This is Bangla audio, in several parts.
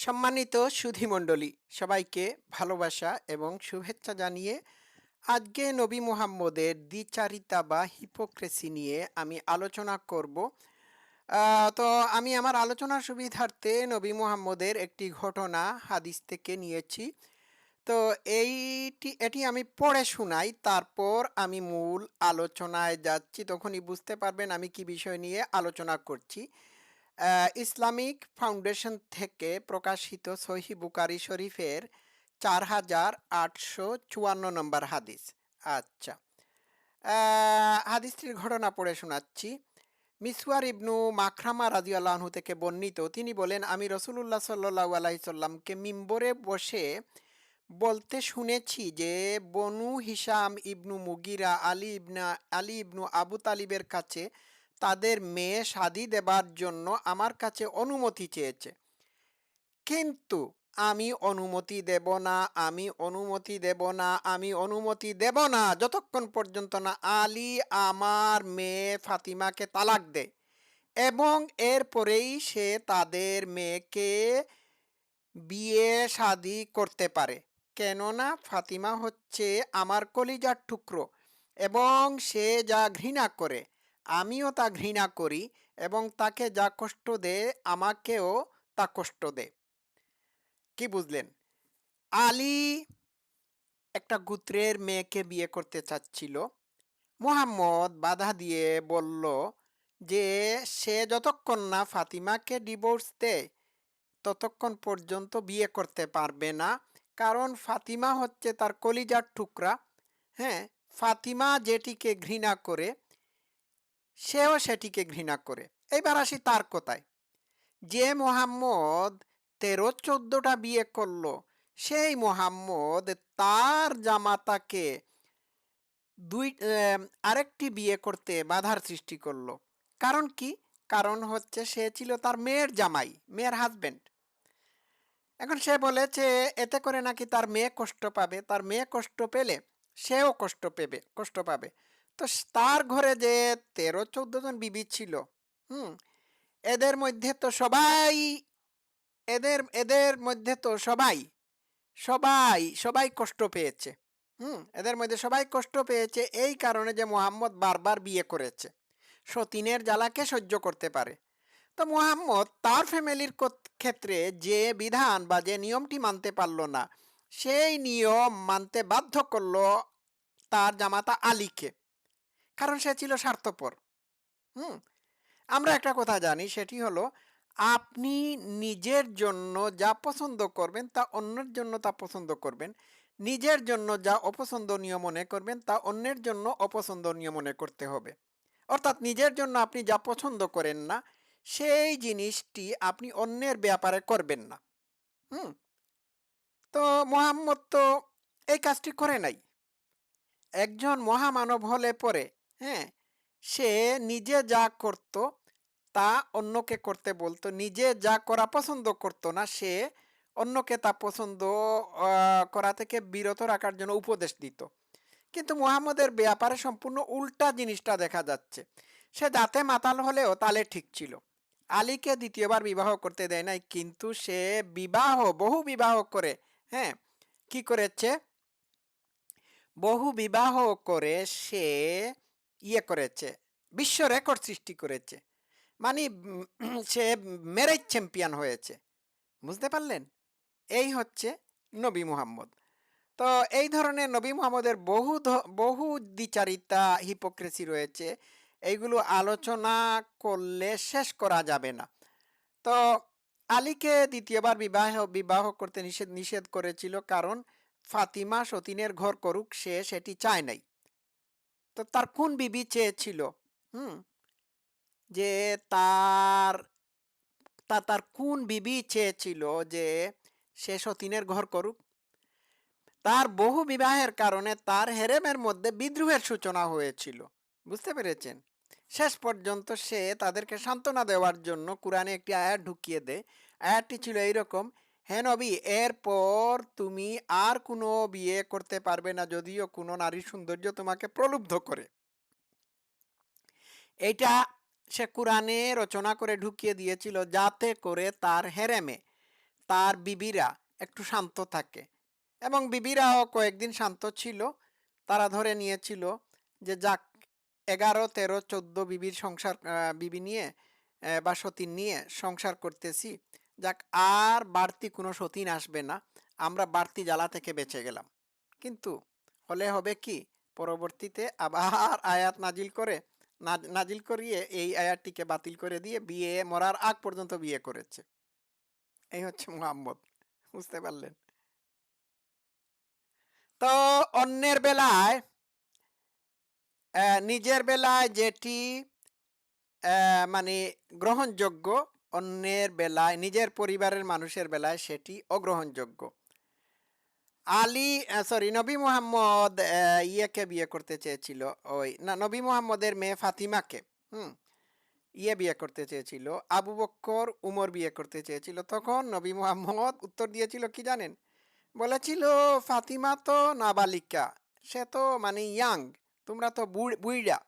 সম্মানিত সুধীমণ্ডলী, সবাইকে ভালোবাসা এবং শুভেচ্ছা জানিয়ে আজকে নবী মুহাম্মদের দ্বিচারিতা বা হিপোক্রেসি নিয়ে আমি আলোচনা করব। তো আমি আমার আলোচনার সুবিধার্থে নবী মুহাম্মদের একটি ঘটনা হাদিস থেকে নিয়েছি। তো এইটি, এটি আমি পড়ে শোনাই, তারপর আমি মূল আলোচনায় যাচ্ছি, তখনই বুঝতে পারবেন আমি কি বিষয় নিয়ে আলোচনা করছি। ইসলামিক ফাউন্ডেশন থেকে প্রকাশিত সহি বুকারি শরীফের চার হাজার আটশো চুয়ান্ন নম্বর হাদিস। আচ্ছা। হাদিসটির ঘটনা পড়ে শোনাচ্ছি। মিসওয়ার ইবনু মাখরামা রাজিউল্লাহু থেকে বর্ণিত, তিনি বলেন, আমি রসুলুল্লাহ সাল্লাহ আলাইসাল্লামকে মিম্বরে বসে বলতে শুনেছি যে, বনু হিসাম ইবনু মুগিরা, আলী ইবনা, আলী ইবনু আবু তালিবের কাছে তাদের মেয়ে শাদি দেবার জন্য আমার কাছে অনুমতি চেয়েছে। কিন্তু আমি অনুমতি দেব না, আমি অনুমতি দেব না, আমি অনুমতি দেব না, যতক্ষণ পর্যন্ত না আলী আমার মেয়ে ফাতিমাকে তালাক দেয়। এবং এরপরেই সে তাদের মেয়েকে বিয়ে শাদি করতে পারে। কেননা ফাতিমা হচ্ছে আমার কলিজার টুকরো এবং সে যা ঘৃণা করে আমিও তা ঘৃণা করি এবং তাকে যা কষ্ট দেয় আমাকেও তা কষ্ট দেয় কি বুঝলেন? আলী একটা গুত্রের মেয়েকে বিয়ে করতে চাচ্ছিল। মুহাম্মদ বাধা দিয়ে বলল যে, সে যতক্ষণ না ফাতিমাকে ডিভোর্স দেয় ততক্ষণ পর্যন্ত বিয়ে করতে পারবে না। কারণ ফাতিমা হচ্ছে তার কলিজার টুকরা। হ্যাঁ ফাতিমা যেটিকে ঘৃণা করে সেও সেটিকে ঘৃণা করে। এইবার আসি তার কথায়। যে মোহাম্মদ তেরো চোদ্দটা বিয়ে করল, সেই মোহাম্মদ তার জামাতাকে দুই আরেকটি বিয়ে করতে বাধার সৃষ্টি করল। কারণ কি? কারণ হচ্ছে সে ছিল তার মেয়ের জামাই, মেয়ের হাজবেন্ড এখন সে বলেছে, এতে করে নাকি তার মেয়ে কষ্ট পাবে? তার মেয়ে কষ্ট পেলে সেও কষ্ট পেবে, কষ্ট পাবে। তো তার ঘরে যে তেরো, চোদ্দ জন বিবি ছিল, হুম, এদের মধ্যে তো সবাই, এদের এদের মধ্যে তো সবাই সবাই সবাই কষ্ট পেয়েছে, হুম, এদের মধ্যে সবাই কষ্ট পেয়েছে এই কারণে যে মোহাম্মদ বারবার বিয়ে করেছে, সতীনের জ্বালাকে সহ্য করতে পারে। তো মোহাম্মদ তার ফ্যামিলির ক্ষেত্রে যে বিধান বা যে নিয়মটি মানতে পারল না, সেই নিয়ম মানতে বাধ্য করল তার জামাতা আলীকে। কারণ সে ছিল স্বার্থপর। হুম? আমরা একটা কথা জানি, সেটি হলো আপনি নিজের জন্য যা পছন্দ করবেন, তা অন্যের জন্য তা পছন্দ করবেন। নিজের জন্য যা অপছন্দনীয় মনে করবেন, তা অন্যের জন্য অপছন্দনীয় মনে করতে হবে। অর্থাৎ নিজের জন্য আপনি যা পছন্দ করেন না, সেই জিনিসটি আপনি অন্যের ব্যাপারে করবেন না। হুম? তো মোহাম্মদ তো এই কাজটি করে নাই। একজন মহামানব হলে পরে হ্যাঁ সে নিজে যা করত, তা অন্যকে করতে বলতো। নিজে যা করা পছন্দ করতো না, সে অন্যকে তা পছন্দ করা থেকে বিরত রাখার জন্য উপদেশ দিত। কিন্তু মুহাম্মদের ব্যাপারে সম্পূর্ণ উল্টা জিনিসটা দেখা যাচ্ছে। সে দাঁতে মাতাল হলেও তালে ঠিক ছিল। আলীকে দ্বিতীয়বার বিবাহ করতে দেয় নাই, কিন্তু সে বিবাহ, বহু বিবাহ করে হ্যাঁ কি করেছে? বহু বিবাহ করে সে ইয়ে করেছে, বিশ্ব রেকর্ড সৃষ্টি করেছে। মানে সে ম্যারেজ চ্যাম্পিয়ন হয়েছে। বুঝতে পারলেন? এই হচ্ছে নবী মুহাম্মদ। তো এই ধরনের নবী মুহাম্মদের বহু বহু দ্বিচারিতা হিপোক্রেসি রয়েছে। এইগুলো আলোচনা করলে শেষ করা যাবে না। তো আলীকে দ্বিতীয়বার বিবাহ বিবাহ করতে নিষেধ নিষেধ করেছিল কারণ ফাতিমা সতীনের ঘর করুক সে, সেটি চায় নাই। তো তার কোন বিবি চেয়েছিল? হুম? যে তার, তা তার কোন বিবি চেয়েছিল যে সে সতীনের ঘর করুক? তার বহু বিবাহের কারণে তার হেরেমের মধ্যে বিদ্রোহের সূচনা হয়েছিল। বুঝতে পেরেছেন? শেষ পর্যন্ত সে তাদেরকে সান্ত্বনা দেওয়ার জন্য কোরআনে একটি আয়াত ঢুকিয়ে দেয়। আয়াতটি ছিল এইরকম হে নবী, এরপর তুমি আর কোনো বিয়ে করতে পারবে না যদিও কোনো নারীর সৌন্দর্য তোমাকে প্রলুব্ধ করে। এটা সে কোরআনে রচনা করে ঢুকিয়ে দিয়েছিল যাতে করে তার হেরেমে, তার বিবিরা একটু শান্ত থাকে এবং বিবিরাও কয়েকদিন শান্ত ছিল। তারা ধরে নিয়েছিল যে যাক, এগারো, তেরো, চোদ্দ বিবির সংসার বিবি নিয়ে বা সতীন নিয়ে সংসার করতেছি। যাক, আর বাড়তি কোনো সতীন আসবে না। আমরা বাড়তি জ্বালা থেকে বেঁচে গেলাম। কিন্তু হলে হবে কি? পরবর্তীতে আবার আয়াত নাজিল করে নাজ- নাজিল করিয়ে এই আয়াতটিকে বাতিল করে দিয়ে বিয়ে, মরার আগ পর্যন্ত বিয়ে করেছে। এই হচ্ছে মুহাম্মদ। বুঝতে পারলেন? তো অন্যের বেলায় নিজের বেলায় যেটি মানে গ্রহণযোগ্য অন্যের বেলায়, নিজের পরিবারের মানুষের বেলায় সেটি অগ্রহণযোগ্য। আলী সরি নবী মোহাম্মদ ইয়েকে বিয়ে করতে চেয়েছিল ওই, না, নবী মোহাম্মদের মেয়ে ফাতিমাকে, হুম ইয়ে বিয়ে করতে চেয়েছিল, আবু বক্কর, উমর বিয়ে করতে চেয়েছিল। তখন নবী মোহাম্মদ উত্তর দিয়েছিল কি জানেন? বলেছিল, ফাতিমা তো নাবালিকা, সে তো মানে ইয়াং, তোমরা তো বুড়- বুইড়া,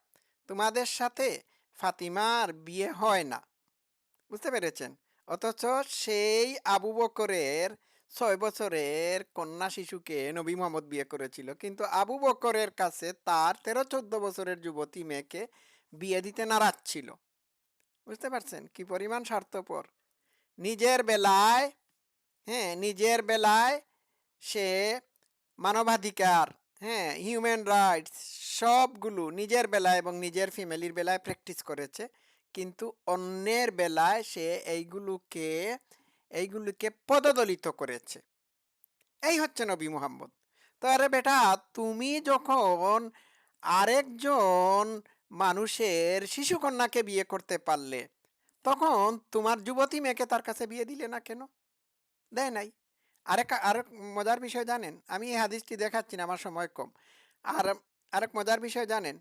তোমাদের সাথে ফাতিমার বিয়ে হয় না। বুঝতে পেরেছেন? অথচ সেই আবু বকরের ছয় বছরের কন্যা শিশুকে নবী মোহাম্মদ বিয়ে করেছিল। কিন্তু আবু বকরের কাছে তার তেরো চোদ্দ বছরের যুবতী মেয়েকে বিয়ে দিতে নারাজ ছিল। বুঝতে পারছেন? কি পরিমাণ স্বার্থপর। নিজের বেলায় হ্যাঁ নিজের বেলায় সে মানবাধিকার হ্যাঁ হিউম্যান রাইটস সবগুলো নিজের বেলায় এবং নিজের ফ্যামিলির বেলায় প্র্যাকটিস করেছে। কিন্তু অন্যের বেলায় সে এইগুলোকে এইগুলোকে পদদলিত করেছে। এই হচ্ছে নবী মুহাম্মদ। তো আরে বেটা, তুমি যখন আরেকজন মানুষের শিশুকন্যাকে বিয়ে করতে পারলে, তখন তোমার যুবতী মেয়েকে তার কাছে বিয়ে দিলে না কেন? দেয় নাই। আরেক আরেক মজার বিষয় জানেন? আমি এই হাদিসটি দেখাচ্ছি না, আমার সময় কম। আর আরেক মজার বিষয় জানেন?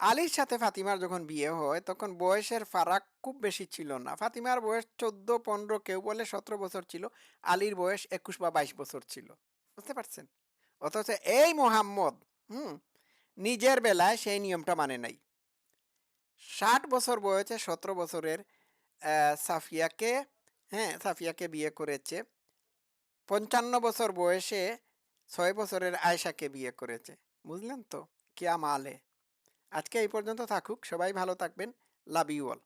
আলীর সাথে ফাতিমার যখন বিয়ে হয়, তখন বয়সের ফারাক খুব বেশি ছিল না। ফাতিমার বয়স চোদ্দ, পনেরো, কেউ বলে সতেরো বছর ছিল, আলীর বয়স একুশ বা বাইশ বছর ছিল। বুঝতে পারছেন? অথচ এই মোহাম্মদ, হুম, নিজের বেলায় সেই নিয়মটা মানে নাই। ষাট বছর বয়সে সতেরো বছরের সাফিয়াকে হ্যাঁ সাফিয়াকে বিয়ে করেছে। পঞ্চান্ন বছর বয়সে ছয় বছরের আয়সাকে বিয়ে করেছে। বুঝলেন তো? কিয়া মালে। আজকে এই পর্যন্ত থাকুক সবাই ভালো থাকবেন। Love you all